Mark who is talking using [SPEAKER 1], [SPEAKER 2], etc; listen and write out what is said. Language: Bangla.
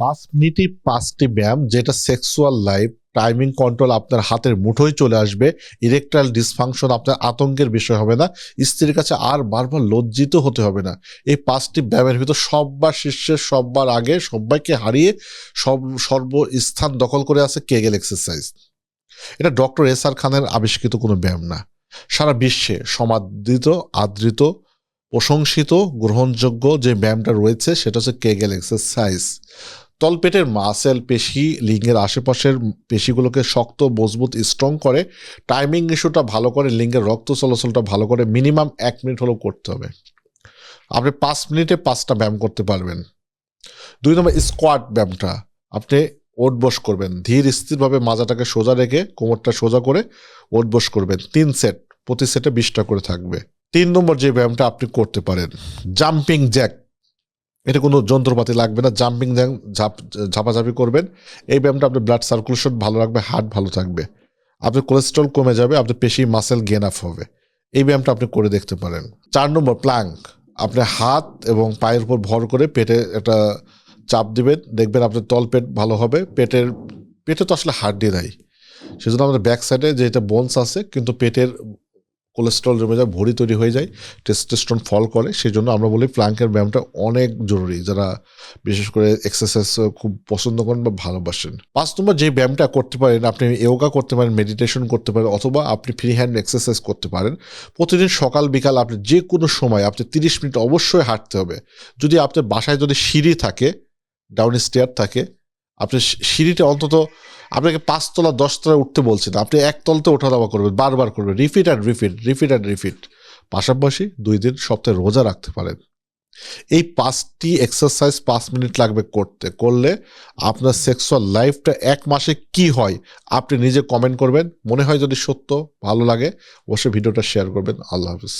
[SPEAKER 1] পাঁচ মিনিটই পাঁচটি ব্যায়াম যেটা সেক্সুয়াল লাইফ টাইমিং কন্ট্রোল আপনার হাতের মুঠোয় চলে আসবে ইরেকটাইল ডিসফাংশন আপনার আতঙ্কের বিষয় হবে না, স্ত্রীর কাছে আর বারবার লজ্জিত হতে হবে না। এই পাঁচটি ব্যায়ামের ভিতর সববার শীর্ষে, সববার আগে সবাইকে হারিয়ে সব, সর্বস্থান দখল করে আছে কেগেল এক্সারসাইজ এটা ডক্টর এস আর খানের আবিষ্কৃত কোনো ব্যায়াম না। সারা বিশ্বে সমাদৃত, আদৃত, প্রশংসিত, গ্রহণযোগ্য যে ব্যায়ামটা রয়েছে সেটা হচ্ছে কেগেল এক্সারসাইজ তলপেটের মাসেল পেশি, লিঙ্গের আশেপাশের পেশিগুলোকে শক্ত, মজবুত স্ট্রং করে। টাইমিং ইস্যুটা ভালো করে, লিঙ্গের রক্ত চলাচলটা ভালো করে মিনিমাম এক মিনিট হলেও করতে হবে। আপনি পাঁচ মিনিটে পাঁচটা ব্যায়াম করতে পারবেন। দুই নম্বর স্কোয়াট ব্যায়ামটা। আপনি ওট বস করবেন। ধীর, স্থিরভাবে মাজাটাকে সোজা রেখে কোমরটা সোজা করে ওট বস করবেন। তিন সেট প্রতি সেটে বিশটা করে থাকবে। তিন নম্বর যে ব্যায়ামটা আপনি করতে পারেন জাম্পিং জ্যাক এটা কোনো যন্ত্রপাতি লাগবে না জাম্পিং জ্যাক ঝাপ, ঝাপাঝাপি করবেন। এই ব্যায়ামটা আপনার ব্লাড সার্কুলেশন ভালো রাখবে হার্ট ভালো থাকবে। আপনার কোলেস্ট্রল কমে যাবে, আপনার পেশি মাসেল গেন আপ হবে। এই ব্যায়ামটা আপনি করে দেখতে পারেন। চার নম্বর প্লাঙ্ক আপনি হাত এবং পায়ের উপর ভর করে পেটে একটা চাপ দিবেন, দেখবেন আপনার তল পেট ভালো হবে, পেটের, পেটে তো আসলে হাড্ডি দেয় সেজন্য আমাদের ব্যাক সাইডে যেটা বোনস আছে, কিন্তু পেটের কোলেস্ট্রল জমে যায়, ভরি তৈরি হয়ে যায় টেস্টোস্টেরন ফল করে সেই জন্য আমরা বলি প্লাঙ্কের ব্যায়ামটা অনেক জরুরি। যারা বিশেষ করে এক্সারসাইজ খুব পছন্দ করেন বা ভালোবাসেন। পাঁচ নম্বর, যে ব্যায়ামটা করতে পারেন, আপনি যোগা করতে পারেন মেডিটেশন করতে পারেন, অথবা আপনি ফ্রি হ্যান্ড এক্সারসাইজ করতে পারেন, প্রতিদিন সকাল, বিকাল আপনি যে কোনো সময়, আপনি তিরিশ মিনিট অবশ্যই হাঁটতে হবে। যদি আপনার বাসায় যদি সিঁড়ি থাকে ডাউন স্টেয়ার থাকে আপনি সিঁড়িটা অন্তত আপনাকে পাঁচতলা দশতলা উঠতে বলছি না। আপনি একতলাতে ওঠা নামা করবেন, বারবার করবেন। Repeat and repeat repeat and repeat পাশাপাশি দুই দিন সপ্তাহে রোজা রাখতে পারেন। এই পাঁচটি এক্সারসাইজ পাঁচ মিনিট লাগবে করতে। করলে আপনার সেক্সুয়াল লাইফটা এক মাসে কি হয় আপনি নিজে কমেন্ট করবেন। মনে হয় যদি সত্য, ভালো লাগে, অবশ্যই ভিডিওটা শেয়ার করবেন। আল্লাহ হাফিজ।